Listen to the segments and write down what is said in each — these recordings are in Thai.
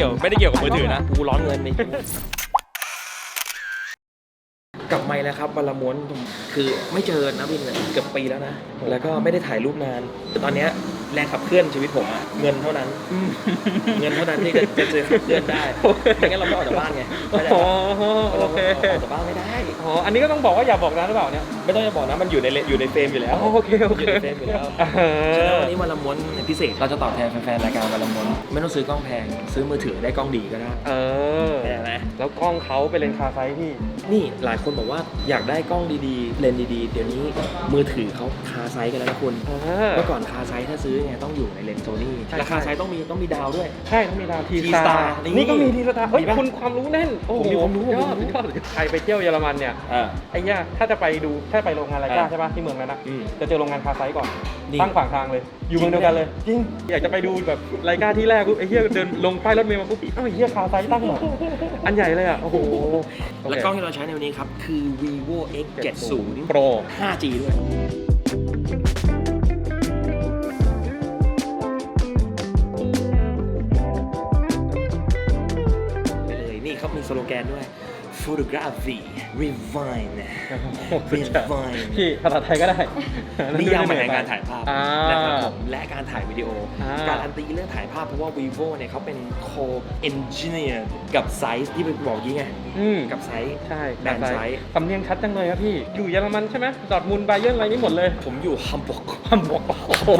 ไม่ได้เกี่ยว ไม่ได้เกี่ยวกับมือถือนะ กูร้อนเงินนี่กลับมาแล้วครับวันละม้วนคือไม่เจอนะวินเนี่ยเกือบปีแล้วนะ แล้วก็ไม่ได้ถ่ายรูปนาน ตอนเนี้ย แรงขับเคลื่อนชีวิตผมอะเงินเท่านั้น เงินเท่านั้นที่จะจะจะขับเคลื่อนได้ไม่งั้นเราไม่ออกจากบ้านไงเข้าใจอ๋อปะโอเราเคออกจากบ้านไม่ได้อ๋ออันนี้ก็ต้องบอกว่าอย่าบอกนะหรือเปล่าเนี่ยไม่ต้องจะบอกนะมันอยู่ในเลอยู่ในเฟรมอยู่แล้วโอเคโอเคยู่ในเฟรมอยู่แล้วเอฉะนั้นอวันนี้วันละม้วนพิเศษเราจะตอบแทนแฟนๆรายการวันละม้วนไม่ต้องซื้อกล้องแพงซื้อมือถือได้กล้องดีก็ได้เออ เข้าใจไหม แล้วกล้องเขาเป็นเลนส์คาไซส์พี่ นี่หลายคนบอกว่าอยากได้กล้องดีๆ เลนส์ดีๆ เดี๋ยวนี้มือถือเขาคาไซส์กันแล้วนะคุณ เออ เมื่อก่อนคาไซส์ถ้าซื้อไงต้องอยู่ในเลนส์โซนี่ใช่ราคาไซส์ต้องมีต้องมีดาวด้วย ใช่ต้องมีดาวที T สตา Star ร์นี่นี่ก็มีทีสตาร์เฮ้ยมีปะคุณความรู้แน่นโอ้โหผมมีความรู้ยอดผมมียคอวามดรู้ใครไปเที่ยวเยอรมันเนี่ยอ่าไอ้เนี่ยถ้าจะไปดูถ้าไปโรงงานไรก้าอ่าใช่ป่ะที่เมืองนั้นนะอืม จะเจอโรงงานคาไซส์ก่อนนี่ ตั้งขวางทางเลย อยู่เมืองเดียวกันเลย จริง อยากจะไปดูแบบไรก้าที่แรกปุ๊บไอ้เหี้ยเดินลงป้ายรถเมล์มาปุ๊บเอ้าไอ้เหี้ยคาไซส์ตั้งหมดอันใหญ่เลยอะโอ้โหและกล้องที่เราใช้ในวันนี้ครับ คือ vivo x 7 0 Pro 5G ด้วยไสโลแกนด้วย photography refine refine พี่ ภาษาไทยก็ได้นิยามใหม่ในการถ่ายภาพอ่านะครับผมและการถ่ายวิดีโออ่าการอันตีเรื่องถ่ายภาพเพราะว่า vivo เนี่ยเขาเป็น co-engineer กับไซส์ที่เป็นบอกยี่ไงอืมกับไซส์ใช่แบรนด์ไซส์สำเนียงชัดจังเลยครับพี่ อยู่เยอรมันใช่ไหมดอร์ทมุนด์ไบเยิร์นอะไรนี่หมดเลย ผมอยู่ฮัมบร์กฮัมบวกโอ้โห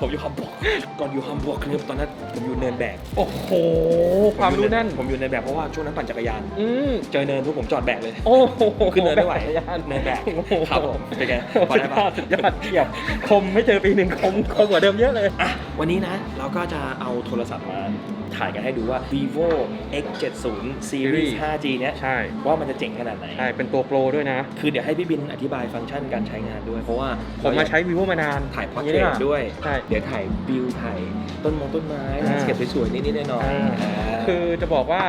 ผมอยู่ฮัมบร์กก่อนอยู่ฮัมบร์กเนี่ยตอนนั้นผมอยู่เนินแบกโอ้โห ความรู้แน่น ผมอยู่เนินแบกเพราะว่าช่วงนั้นปั่นจักรยาน อืมเจอเนินทุกผมจอดแบกเลย โอ้โหขึ้นเนินไม่ไหวจักรยานเนินแบกโอ้โหครับผมเป็นไงพอสุดได้ยปะอดสุดยอดเทียบคมไม่เจอปีหนึ่งคมคมกว่าเดิมเยอะเลยอะวันนี้นะ เราก็จะเอาโทรศัพท์มา ถ่ายกันให้ดูว่า vivo x 7 0 series 5G เนี้ยใช่ ว่ามันจะเจ๋งขนาดไหน ใช่ เป็นตัวโปรด้วยนะ คือเดี๋ยวให้พี่บินอธิบายฟังก์ชันการใช้งานด้วย เพราะว่าผมมาใช้ vivo มานานถ่ายพอร์ย่เทรงตนี้ด้วย ใช่ เดี๋ยวถ่ายวิวถ่ายต้นมงต้นไม้อ่าสเก็ตสวยๆนิดๆหน่อยอ่าๆอ่าคือจะบอกว่า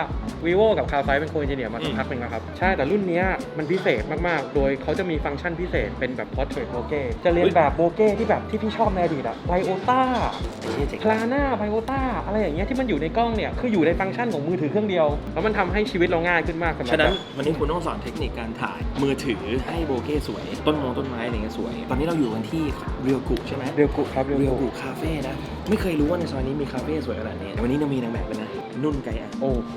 vivo กับ c a r ไ i เป็นโคเอนจิเนียร์มาสัอืกมพักหนึ่งแล้วครับ ใช่ แต่รุ่นเนี้ยมันพิเศษมาก ๆ โดยเขาจะมีฟังก์ชันพิเศษเป็นแบบ portrait bokeh จะเรียนแบบโบเก้ที่แบบที่พี่ชอบในอดีตอะไ i โอต้าไอ้เหี้ยเจ๋งคลาน่าไ i โอต้าอะไรอย่างเงี้ยที่มันอยู่ในกล้องเนี่ยคืออยู่ในฟังก์ชันของมือถือเครื่องเดียวแล้วมันทำให้ชีวิตเราง่ายขึ้นมากสำหรับฉะนั้นแบบวันนี้คุณต้องสอนเทคนิคการถ่ายมือถือให้โบเก้สวย ต้นมงต้นไม้อะไรเงี้ยสวย ตอนนี้เราอยู่กันที่เรียวกุใช่ไหมเรียวกุครับเรียวเรียวกุกุคาเฟ่นะไม่เคยรู้ว่าในซอยนี้มีคาเฟ่สวยขนาดนี้แต่วันนี้เรามีนางแบบเลยนะนุ่นไกอะโอ้โห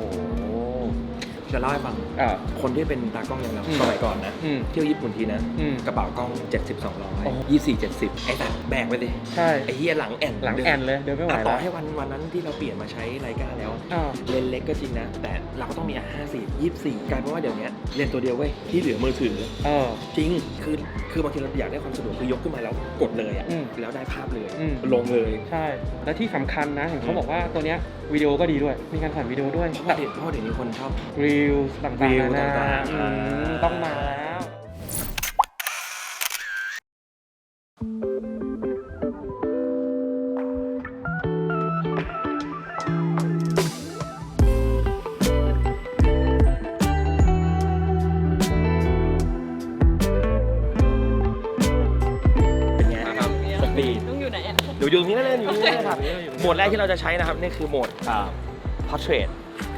จะเล่าให้ฟังอ่าคนที่เป็นตากล้องอย่างเราอืมสมัยก่อนนะ อืมเที่ยวญี่ปุ่นทีนะอืมกระเป๋ากล้อง 70 โอ้200 24 70 ไอ้แต่แบกไปดิใช่ ไอ้เฮียหลังแอนหลังแอนเลยเดินไม่ไหวอะต่แล้อวให้วันวันนั้นที่เราเปลี่ยนมาใช้ไลกาแล้ว อ้าว เลนส์เล็กก็จริงนะ แต่เราก็ต้องมีอะ50 24กลายเป็นว่าเดี๋ยวนี้เลนส์ตัวเดียวเว้ยที่เหลือมือถือ เออ จริง คือ คือบางทีเราอยากได้ความสะดวกคือยกขึ้นมาแล้วกดเลยอะอืมแล้วได้ภาพเลย อืม ลงเลย ใช่ และที่สำคัญนะ เห็นเขาบอกว่าตัวเนี้ยวิดีโอก็ดีด้วย มีการถ่ายวิดีโอด้วยเพราะว่าเดี๋ยวเพราะว่าเดี๋ยวนี้คนชอบรีวต่างๆ Reels นานาต่างๆอืมอ่าต้องมาแล้ว เป็นไงสปีดต้องอยู่ไหนอะเดี๋ยวอยู่ตรงนี้นั่นอยู่ตรงนี้นะครับโหมดแรกที่เราจะใช้นะครับ นี่คือโหมดอ่า portrait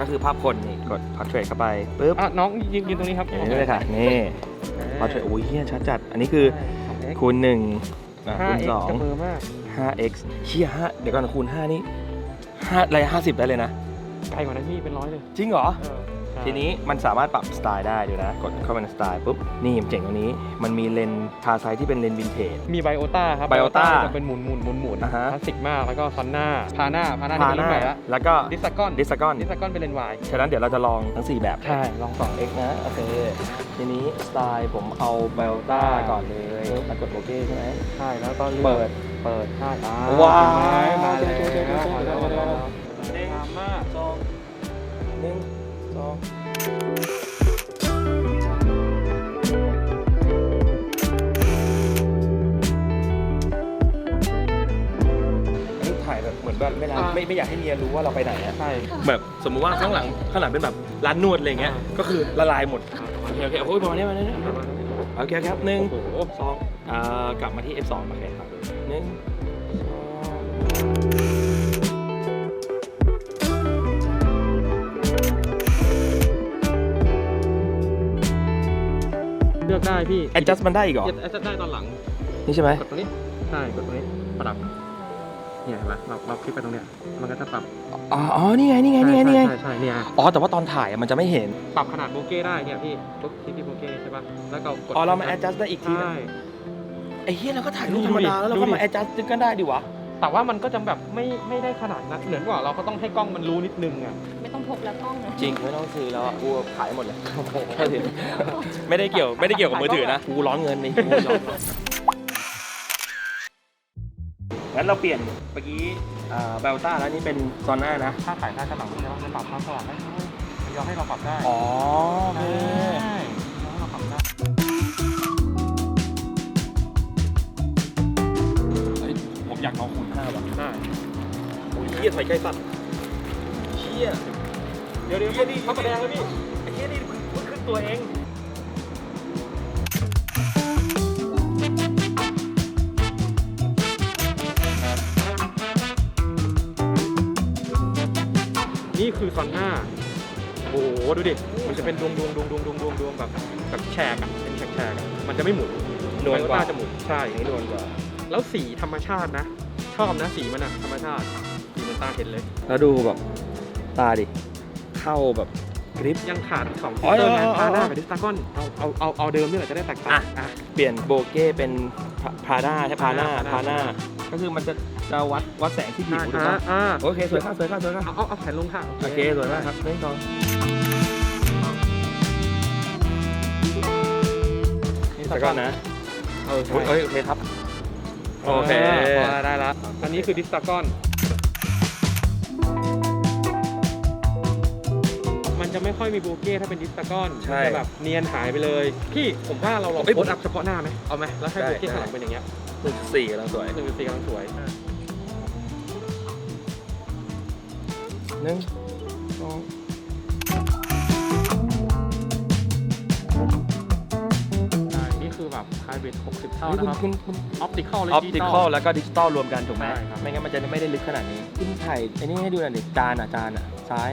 ก็คือภาพคนนี่กด portrait เข้าไปปุ๊บอะน้องยืนยืนตรงนี้ครับอย่างนี้เลยค่ะนี่ portrait โอ้ยเฮียชัดจัด อันนี้คือคูคูณหนึ่งอะห้าคูณเอ็กสองกับเบอร์มาก 5x เชี่ยห้าเดี๋ยวก่อนคูณ5นี่ห้าอะไรห้าสิบได้เลยนะ ไกลกว่านั้นพี่เป็นร้อยเลย จริงเหรอ เออใช่ ทีนี้มันสามารถปรับสไตล์ได้เดี๋ยวนะ กดเข้าไปในสไตล์ปุ๊บ นี่มันเจ๋งตรงนี้ มันมีเลนส์คาไซที่เป็นเลนส์วินเทจ มีไบโอต้าครับ Biota จะเป็นหมุนหมุนหมุนหมุนอ่าฮะคลาสสิกมาก แล้วก็ซอนน่าพาน่าพาน่าที่เป็นรุ่นใหม่ละแล้วก็ดิสกอนดิสกอนดิสกอนเป็นเลนส์วายฉะนั้นเดี๋ยวเราจะลองทั้ง 4 แบบ ใช่ ลองสอง 2x นะ โอเค ทีนี้สไตล์ผมเอาเบลต้าก่อนเลยแล้วกดโอเคใช่ไหม ใช่ แล้วตอนลือกเปิด เปิดใช่อ่าว้าวเห็นไหมมาแล้วเจ๋งเจ๋งเจ๋งมาแล้วเจ๋งมาแล้วหนึ่งงามมากสองหนึ่งสอง อันนี้ถ่ายแบบเหมือนแบบไม่ร้านไม่ไม่อยากให้เมียรู้ว่าเราไปไหนอะใช่ แบบสมมุติว่าข้างหลังข้างหลังเป็นแบบร้านนวดอะไรเงี้ยอ่าก็คือละลายหมด โอเคโอเคโอ้ยประมาณนี้ประมาณนี้โอเคครับหนึ่งโอ้โหสองอ่ากลับมาที่ F2 โอเคครับหนึ่งสอง อกได้พี่ adjust มันได้อีกเหรอ แอดจัได้ตอนหลัง นี่ใช่ไหมกดตรงนี้ ใช่ กดตรงนี้ ปรับ เนี่ยเห็นไหมเราเราคลิกไปตรงเนี้ย มันก็จะปรับอ๋ออ๋อนี่ไง นี่ไง นี่ไง นี่ไง ใช่ใช่ใช่เนี่ย อ๋อ แต่ว่าตอนถ่ายอะมันจะไม่เห็น ปรับขนาดโบเก้ได้เนี่ยพี่ปุ๊บคลิกที่โบเก้ใช่ป่ะ แล้วก็กดอ๋อ เรามา adjust ได้อีกทีนะใช่ ไอ้เฮียเราก็ถ่ายรูปธรรมดา แล้วเราดูก็ดิมา adjust ก็ได้ดิวะ แต่ว่ามันก็จะแบบไม่ไม่ได้ขนาดนั้น เหมือนว่าเราก็ต้องให้กล้องมันรู้นิดนึงอะไม่ต้อง พกแล้วกล้องนะ จริงไม่ต้องซื้อแล้วอะกูขายหมดเลยไม่ได้เกี่ยวไม่ได้เกี่ยวกับมือถือนะกูร้อนเงินนี่กูร้อนงั้นเราเปลี่ยนเมื่อกี้เบลต้าแล้วนี่เป็นซอนน่านะถ้าถ่ายหน้าข้างหลังใช่ไหมมันปรับความสว่างได้ด้วยมันยอมให้เราปรับได้อ๋อโอเคใช่ยอมให้เราปรับได้เฮ้ยผมอยากลองคูณห้าว่ะได้โอ้ยเฮียใส่ใจสัตว์เฮียเดี๋ยวเดี๋ยวนี่เขาแดงแล้วพี่ไอ้เฮียนี่เพิ่งขึ้นตัวเองนี่คือซอนหน้า โอ้โห ดูดิ มันจะเป็นดวงดวงดวงดวงดวงดวงดวงแบบแบบแฉกอะ เป็นแฉกแฉกๆอะมันจะไม่หมุนนวลกว่าจะหมุน ใช่นี่นวลกว่า แล้วสีธรรมชาตินะ ชอบนะสีมันอะธรรมชาติ สีมันตาเห็นเลย แล้วดูแบบตาดิ เข้าแบบกริปยังขาดสองอ๋ฟิอลเตอร์นะอ๋ออ๋อพาหน้ากับดิสตากอนเอาเอาเอาเอาเดิมนี่แหละจะได้แตกต่างอะอะเปลี่ยนโบเก้เป็นพาด้าใช่พาหน้า Prada พาหน้าก็คือมันจะจะวัดวัดแสงที่ผิวถูกอ่าปะอ่าโอเคสวยครับสวยครับสวยครับเอาเอาเอาแผ่นลงค่ะโอเคสวยมากครับเล่นต่อแล้วก็นะเออโอ้ยใช่เอ้ยโอเคครับโอเคพอได้ละอันนี้คือดิสตากอน มันจะไม่ค่อยมีโบเก้ถ้าเป็นดิสตากอนใช่มันจะแบบเนียนหายไปเลย พี่ผมว่าเราลองเอ้ย โพสต์อัพเฉพาะหน้าไหมเอาไหมแล้วให้ได้โบเก้ได้ ข้างหลังเป็นอย่างเงี้ยหนึ่งจุดสี่กำลังสวยหนึ่งจุดสี่กำลังสวย หนึ่งสองใช่นี่คือแบบไฮบริด60 เท่าเฮ้ยนะครับคุณคุณออปติคอลเลยออปติคอลแล้วก็ดิจิตอลรวมกันถูกไหมใช่ครับ ไม่งั้นมันจะไม่ได้ลึกขนาดนี้คุณถ่ายไอ้นี่ให้ดูหน่อยดิจานอะจานอะซ้าย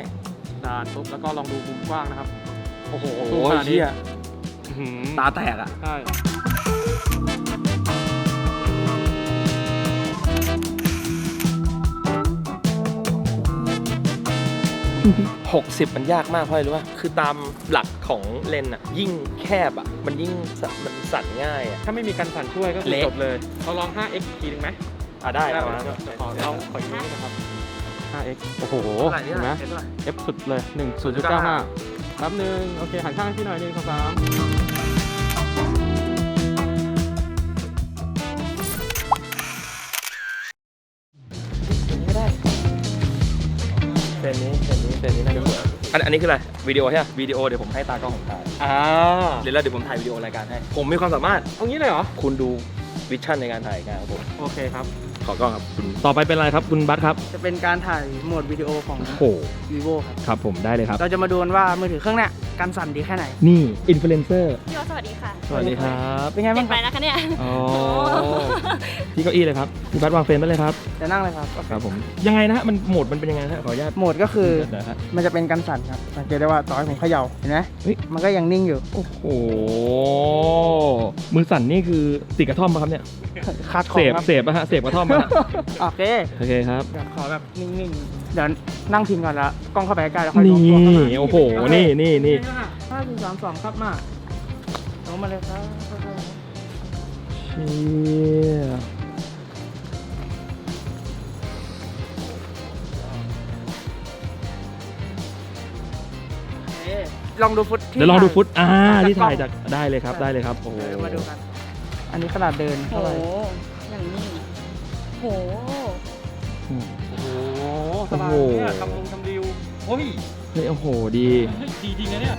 ดานปุ๊บแล้วก็ลองดูมุมกว้างนะครับ โอ้โหโอ้โหซูมขนาดนี้เหี้ยอื้อหือตาแตกอะ ใช่60 มันยากมากเพราะอะไรรู้ป่ะคือตามหลักของเลนส์อะ ยิ่งแคบอะ มันยิ่งสะมันสั่นง่ายอะ ถ้าไม่มีการสั่นช่วยก็คือเละ จบเลยเราลอง 5x อีกทีหนึงไหมอะได้ได้เอาไหมมาเดี๋ยวขอลองขออีกนิดนะครับ 5x โอ้โหเท่าไหร่เห็นไหมเท่าไหร่ F สุดเลย 1 0.95แป๊บนึงโอเค หันข้างให้พี่หน่อยหนึ่งสองสามไม่ได้เซนนี้เซนนี้เซนนี้น่าจะสวยอันอันนี้คืออะไรวิดีโอใช่ไหมวิดีโอเดี๋ยวผมให้ตากล้องผมถ่ายอ่าเดี๋ยวแล้วเดี๋ยวผมถ่ายวิดีโอรายการให้ ผมมีความสามารถเอางี้เลยเหรอ คุณดูวิชั่นในการถ่ายงานของผม โอเคครับ ขอกล้องครับคุณต่อไปเป็นอะไรครับคุณบัสครับจะเป็นการถ่ายโหมดวิดีโอของโห vivo ครับ ครับผมได้เลยครับ เราจะมาดูกันว่ามือถือเครื่องเนี้ยกันสั่นดีแค่ไหน นี่อินฟลูเอนเซอร์พี่โอสวัสดีค่ะ สวัสดีครับเป็นไงเปลี่บ้ายงนคไปรับนะคะเนี่ย อ๋อโอ้ที่เก้าอี้เลยครับพี่บัสวางเฟรมได้เลยครับจะนั่งเลยครับครับผมยังไงนะฮะมันโหมดมันเป็นยังไงนะฮะขออนุญาตโหมดก็คือเดี๋ยวนะฮะ มันจะเป็นกันสั่นครับสังเกตได้ว่าต่อให้ผมเขย่าเห็นไหมเฮ้ย มันก็ยังนิ่งอยู่ โอ้โหมือสั่นนี่คือติดกระท่อมปะครับเนี่ยคาดคอเสพครับ เสพปะฮะเสพกระท่อมปะฮะโอเค โอเคครับ เดี๋ยวขอแบบนิ่งๆ เดี๋ยวนั่งพิงก่อนแล้วกล้องเข้าไปใกล้ๆแล้วค่อยนี่โน้มตัวเข้ามาโอ้โห นี่นี่นี่ห้าสี่สามสองครับมาโน้มมาเลยครับค่อยเชี่ยๆโอเคลองดูฟุตที่เดี๋ยวลองดูฟุต อ่าจากที่ถ่ายกล้จากได้เลยครับ ได้เลยครับ โอ้โหเดี๋ยวมาดูกัน อันนี้ขนาดเดินโหเท่าไหร่ อย่างนี้ โห อืม โอ้โหสบายโอ้โหเนี่ยทำลงทำดิวโอ้ยเฮ้ยโอ้โหดี เฮ้ยดีจริงนะเนี่ย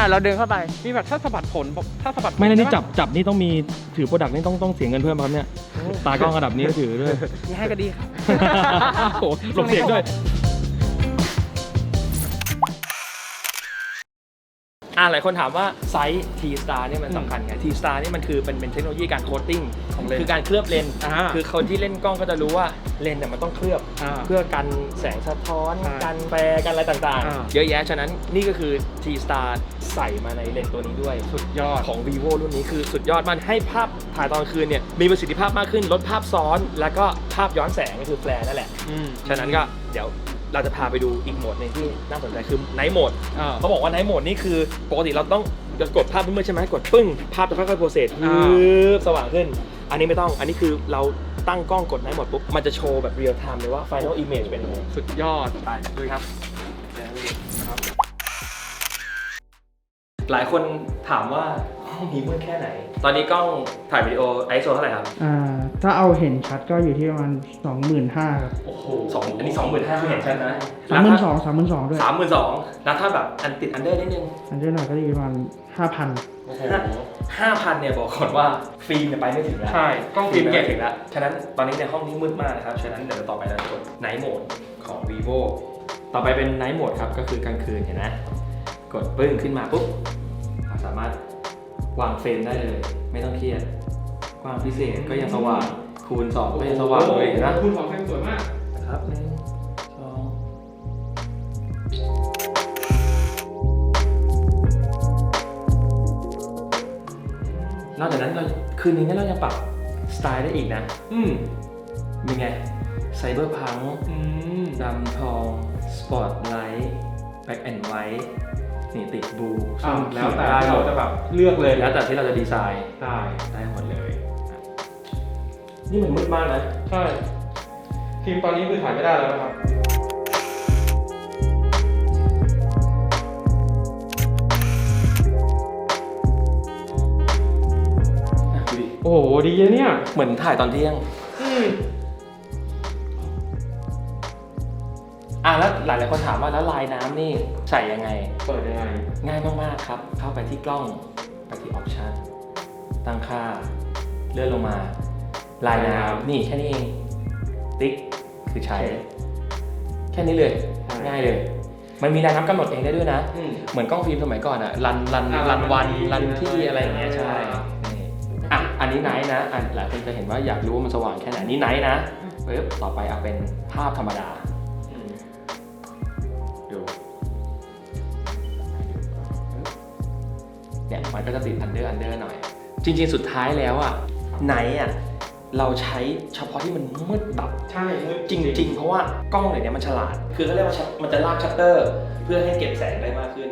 ขนาดเราเดินเข้าไป มีแบบถ้าสะบัดผลบอกถ้าสะบัดผลไม่นะนี่ใช่ปะจับจับนี่ต้องมีถือโปรดักต์นี่ต้องต้องเสียเงินเพิ่มปะครับเนี่ย ตากล้องระดับนี้ก็ถือด้วยมีให้ก็ดีครับ โอ้โหหลบเสียงด้วย อ่าหลายคนถามว่าไซส์ T Star เนี่ยมันสำคัญไง T Star นี่มันคือเป็นเป็นเทคโนโลยีการโคตติ้งของเลนส์คือการเคลือบเลนส์อ่าคือคนที่เล่นกล้องก็จะรู้ว่าเลนส์เนี่ยมันต้องเคลือบอ่าเพื่อกันแสงสะท้อนใช่กันแปรกันอะไรต่างอ่า ๆ เยอะแยะฉะนั้นนี่ก็คือ T Star ใส่มาในเลนส์ตัวนี้ด้วย สุดยอด ของ vivo รุ่นนี้คือสุดยอดมันให้ภาพถ่ายตอนกลางคืนเนี่ยมีประสิทธิภาพมากขึ้นลดภาพซ้อน แล้วก็ภาพย้อนแสงก็คือแฟลร์นั่นแหละอืมฉะนั้นก็เดี๋ยว เราจะพาไปดูอีกโหมดหนึงที่น่าสนใจคือไนท์โหมดอ่า เขาบอกว่าไนท์โหมดนี่คือปกติเราต้องจะกดภาพมืดๆใช่ไหมกดปึ้งภาพจะค่อยๆโปรเซสอ่า สว่างขึ้น อันนี้ไม่ต้องอันนี้คือเราตั้งกล้องกดไนท์โหมดปุ๊บมันจะโชว์แบบเรียลไทม์เลยว่า final image เป็นยังไงสุดยอดไปดูครับ หลายคนถามว่าห้องนี้มืดแค่ไหน ตอนนี้กล้องถ่ายวิดีโอ ISO เท่าไหร่ครับ อ่าถ้าเอาเห็นชัดก็อยู่ที่ประมาณสองหมื่นห้าครับโอ้โหสองอันนี้สองหมื่นห้าเห็นใช่ไหมสามหมื่นสองสามหมื่นสองด้วยสามหมื่นสองแล้วถ้าแบบอันติดอันเดอร์นิดนึง อันเดอร์หน่อยก็จะอยู่ประมาณห้าพันห้าพันเนี่ยบอกก่อนว่าฟิล์มเนี่ยไปไม่ถึงแล้วใช่กล้องฟิฟิล์ล์มมเก็เก็บบถึงแล้ว ฉะนั้นตอนนี้ในห้องนี้มืดมากนะครับ ฉะนั้นเดี๋ยวต่อไปเราจะกดไนท์โหมดของ vivo ต่อไปเป็นไนท์โหมดครับ ก็คือกลางคืนเห็นไหม กดปึ้งขึ้นมาปุ๊บเราสามารถวางเฟรมได้เลย ไม่ต้องเครียด ความพิเศษก็ยังสว่างคูณสองก็ยังสว่างเลยเห็นไหมคุณสองเฟรมสวยมากครับหนึ่งสองนอกจากนั้นเราคืนนี้เนี่ยเรายังปรับสไตล์ได้อีกนะ อืมเป็นไงไซเบอร์พังอืมดำทอง สปอตไลท์ แบ็กแอนด์ไวท์ นี่ติดบูอ่าแล้วแต่ได้ที่หมเราดจะแบบเลือกเลยแล้วแต่ที่เราจะดีไซน์ได้ได้หมดเลย นี่มันมืดมากนะใช่ฟิล์มตอนนี้คือถ่ายไม่ได้แล้วนะครับอะดูดิโอ้โหดีอะเนี่ย เหมือนถ่ายตอนเที่ยง แล้วหลายหลายๆคนถามว่าแล้วลายน้ำนี่ใส่ยังไง เปิดยังไงง่ายมากๆครับ เข้าไปที่กล้องไปที่ออปชันตั้งค่าเลื่อนลงมา ลายน้ำนี่แค่นี้เองติ๊กคือใช้ แค่นี้เลยใช่ง่ายเลย มันมีลายน้ำกำหนดเองได้ด้วยนะ อืม เหมือนกล้องฟิล์มสมัยก่อนอะรันรันอ่ารันวันรัรันนที่ที่อะไรอย่างเงี้ยใช่อ่า นี่อะอันนี้ไนท์นะอะหลายคนจะเห็นว่าอยากรู้ว่ามันสว่างแค่ไหนนี่ไนท์นะปึ๊บต่อไปเอาเป็นภาพธรรมดา ก็จะติดอันเดอร์อันเดอร์หน่อย จริง ๆ สุดท้ายแล้วอะไหนอะเราใช้เฉพาะที่มันมืดแบบใช่มืดจริง ๆ เพราะว่ากล้องเดี๋ยวนี้มันฉลาด คือเขาเรียกว่าชัตมันจะลากชัตเตอร์ เพื่อให้เก็บแสงได้มากขึ้น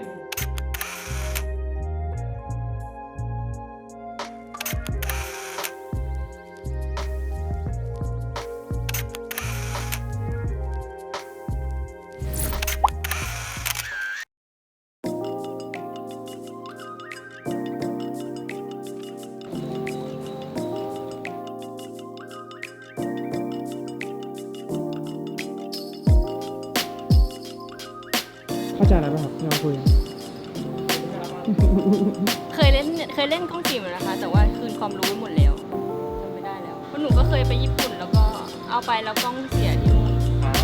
แล้วกล้องเสียที่นู่น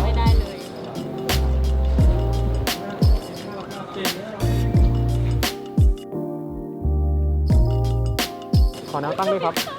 ไม่ได้เลย ขอแนวตั้งด้วยครับ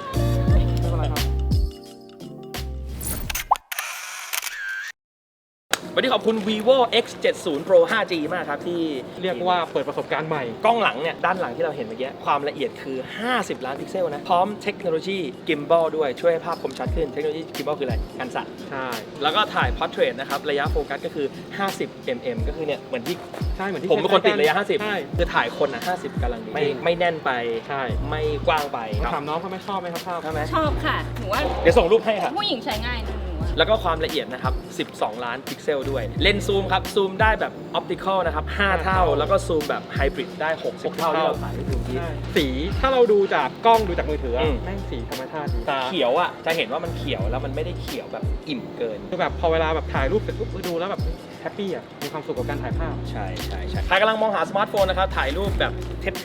ขอบคุณ vivo x 7 0 pro 5g มากครับที่เรียกว่าเปิดประสบการณ์ใหม่ กล้องหลังเนี่ยด้านหลังที่เราเห็นเมื่อกี้ความละเอียดคือ 50 ล้านพิกเซลนะ พร้อมเทคโนโลยี gimbal ด้วยช่วยให้ภาพคมชัดขึ้นเทคโนโลยี gimbal คืออะไรการสั่นใช่แล้วก็ถ่าย portrait นะครับระยะโฟกัสก็คือ 50 mm ก็คือเนี่ยเหมือนที่ใช่เหมือนที่ผมเป็นคนติดระยะ ใช่ 50 คือถ่ายคนอะ 50กำลังดีไม่จริงไม่แน่นไปใช่ ไม่กว้างไปมาถามน้องเขาไม่ชอบไหมครับภาพ ใช่ไหมชอบค่ะ หนูว่าเดี๋ยวส่งรูปให้ค่ะ ผู้หญิงใช้ง่ายนะหนูว่า แล้วก็ความละเอียดนะครับ 12 ล้านพิกเซลด้วย เลนส์ซูมครับ ซูมได้แบบออปติคอลนะครับ 5 เท่า แล้วก็ซูมแบบไฮบริดได้ 60 เท่าที่เราถ่ายให้ดูที่ใช่สีถ้าเราดูจากกล้องดูจากมือถืออะอืมแม่งสีธรรมชาติดีเขียวอะจะเห็นว่ามันเขียวแล้วมันไม่ได้เขียวแบบอิ่มเกินคือแบบพอเวลาแบบถ่ายรูปเสร็จปุ๊บเออดูแล้วแบบแฮปปี้อะมีความสุขกับการถ่ายภาพใช่ใช่ใช่ใครกำลังมองหาสมาร์ทโฟนนะครับถ่ายรูปแบบ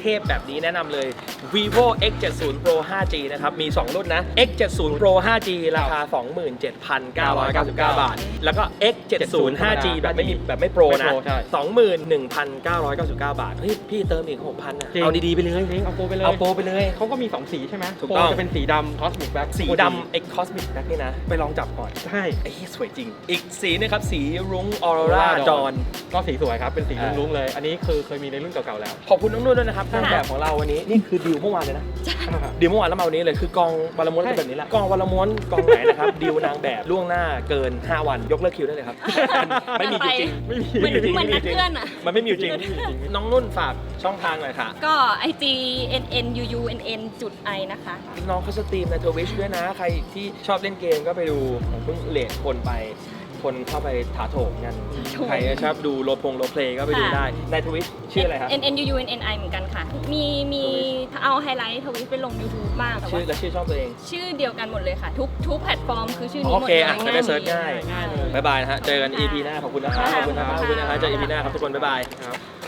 เทพๆแบบนี้แนะนำเลย vivo x70 pro 5g นะครับ มี 2 รุ่นนะ x70 pro 5g ราคา 27,999 บาท แล้วก็ x70 5g แบบไม่มีแบบไม่โปรนะไม่โปรใช่21,999 บาท เฮ้ย พี่เติมอีก 6,000อะจริงเอาดีๆ ไปเลยจริงเอาโปรไปเลย เอาโปรไปเลย เขาก็มี 2 สีใช่ไหมถูกโปรต้องจะเป็นสีดำคอสมิกแบ็คสีดำ x cosmic black นี่นะ ไปลองจับก่อน ใช่ไอ้เหี้ยสวยจริง อีกสีนึงครับ สีรุ้งออโรรา Aurora ดอนก็สีสวยครับ เป็นสีอ่าลุ้งๆเลย อันนี้คือเคยมีในรุ่นเก่าๆแล้ว ขอบคุณน้องนุ่นด้วยนะครับนางแบบของเราวันนี้นี่คือดิวเมื่อวานเลยนะดีลเมื่อวานแล้วมาวันนี้เลยคือกองวันละม้วนใช่เป็นแบบนี้แหละกองวันละม้วนกองไหนนะครับดีลนางแบบล่วงหน้าเกิน 5 วันยกเลิกคิวได้เลยครับ ไม่มีอยู่จริงไม่มีเหมือนจริงเหมือนไม่มีนัดจริงเพื่อนอะมันไม่มีอยู่จริงน้องนุ่นฝากช่องทางหน่อยค่ะ ก็ IG n n u u n n จุด i นะคะน้องเขาสตรีมในทวิชด้วยนะ ใครที่ชอบเล่นเกมก็ไปดูผมเพิ่งเลทคนไป คนเข้าไปถาโถมกันโถมใครชอบดูโรลพงโรเพลย์ก็ไปดูค่ะได้ ในทวิชชื่ออะไรครับ n n u u n n i เหมือนกันค่ะ มีมีเอาไฮไลท์ทวิตไปลง YouTube บ้างแต่ชื่อว่าและชื่อช่องตัวเอง ชื่อเดียวกันหมดเลยค่ะ ทุกทุกแพลตฟอร์มคือชื่อนี้โอหมดเคเลยอะจะได้เซิร์ชง่ายง่ายเลยบ๊ายบายนะฮะ เจอกัน EP หน้าขอบคุณนะครับ ขอบคุณนะครับขอบคุณนะครับเจอ EP หน้าครับทุกคน บ๊ายบายครับ